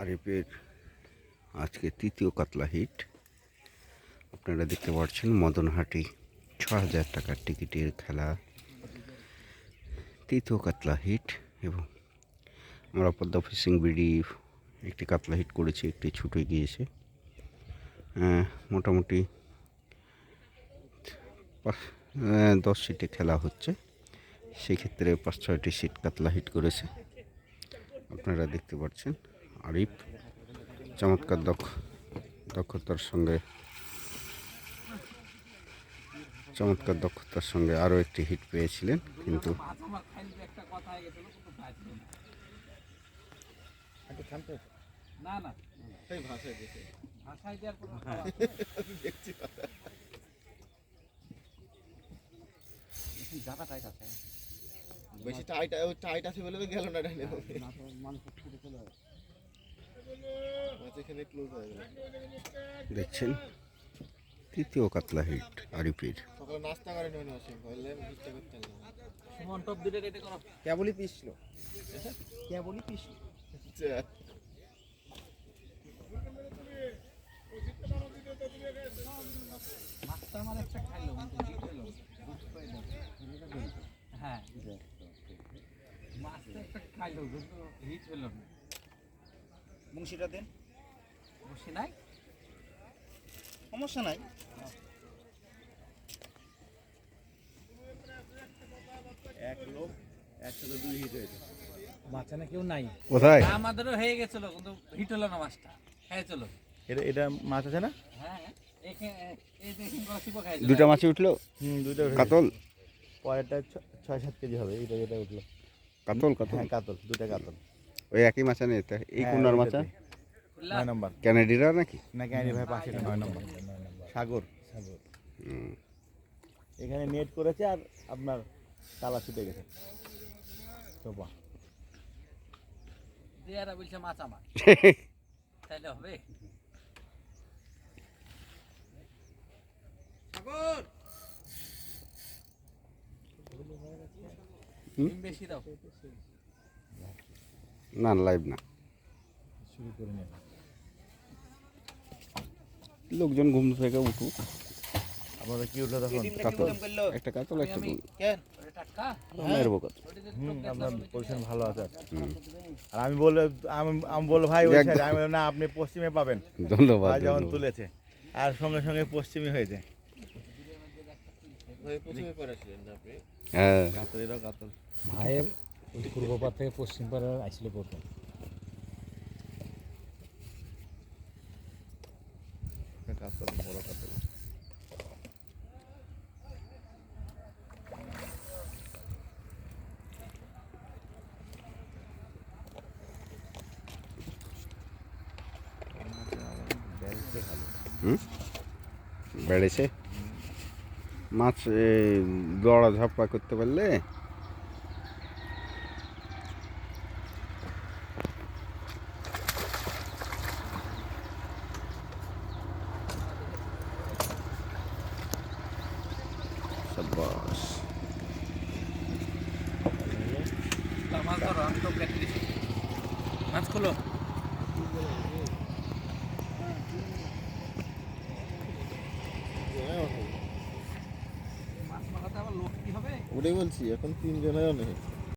আরিফের আজকে তৃতীয় কাতলা হিট। আপনারা দেখতে পাচ্ছেন মদনহাটি ছ হাজার টাকার টিকিটের খেলা। তৃতীয় কাতলা হিট এবং আমরা পদ্মা ফিশিং বিডি একটি কাতলা হিট করেছি, একটি ছুটে গিয়েছে। মোটামুটি দশ সিটে খেলা হচ্ছে। সেক্ষেত্রে পাঁচ ছয়টি সিট কাতলা হিট করেছে। আপনারা দেখতে পাচ্ছেন আরিফ চমৎকার দক্ষ দক্ষতার সঙ্গে চমৎকার দক্ষতার সঙ্গে আরও একটি হিট পেয়েছিলেন কিন্তু আছে। বেশি টাইট টাইট আছে বলে তো গেল না ডাইনে। মাছ এখানে ক্লোজ হয়ে গেল দেখছেন? তৃতীয় কাতলা হিট আরিফের। কেবলই কেবলই হলো। হ্যাঁ। মাছটা একটা খাইলো কিন্তু হিট হলো না। মুংশিটা দেন। বসে নাই? সমস্যা নাই। এক লোক একসাথে দুই হিট হয়েছে। মাছানে কেউ নাই। কোথায়? আমাদেরও হয়ে গেছিল কিন্তু হিট হলো না মাছটা। চলো। এটা এটা মাছ আছে না? হ্যাঁ খাই দুটা মাছই উঠল? হুম দুইটা কাতল? পরেরটা ছ- ছয় সাত কেজি হবে এটা যেটা উঠল। কাতল কাতল। হ্যাঁ কাতল দুটা কাতল। ওই একই মাছা নেই তা এই হ্যাঁ, কোনার। মাছা নয় নম্বর। ক্যানাডিরা নাকি? না ক্যানি ভাই পাশে নয় নম্বর। সাগর। হুম। এখানে নেট করেছে আর আপনার তালা ছুটে গেছে। চোপা দিয়ারা বলছে মাছ আমার তাইলে হবে। হুম? ডিম বেশি দাও। না লাইভ না। লোকজন ঘুম থেকে উঠুক। কি উঠল তখন কাতল একটা কাতল একটা আমি- গুল ওটা টাটকা মেরবো কত ওটা যে হুম চোখ আপনার পজিশন ভালো আছে। আর আমি বললে আমি আমি বলল ভাই ওই। আমি না আপনি পশ্চিমে পাবেন। ধন্যবাদ যখন তুলেছে আর সঙ্গে সঙ্গে পশ্চিমে হয়েছে। হ্যাঁ। কাতল। ভাইয়ের পূর্ব পার থেকে পশ্চিম পাড়ে আসলে হুম? বেড়েছে? মাছ দড়া ঝাপা করতে পারলে সাব্বাস তা মাছ ধরো আমি তো কেটে মাছ খুলো ওটাই বলছি এখন তিনজনের অনেক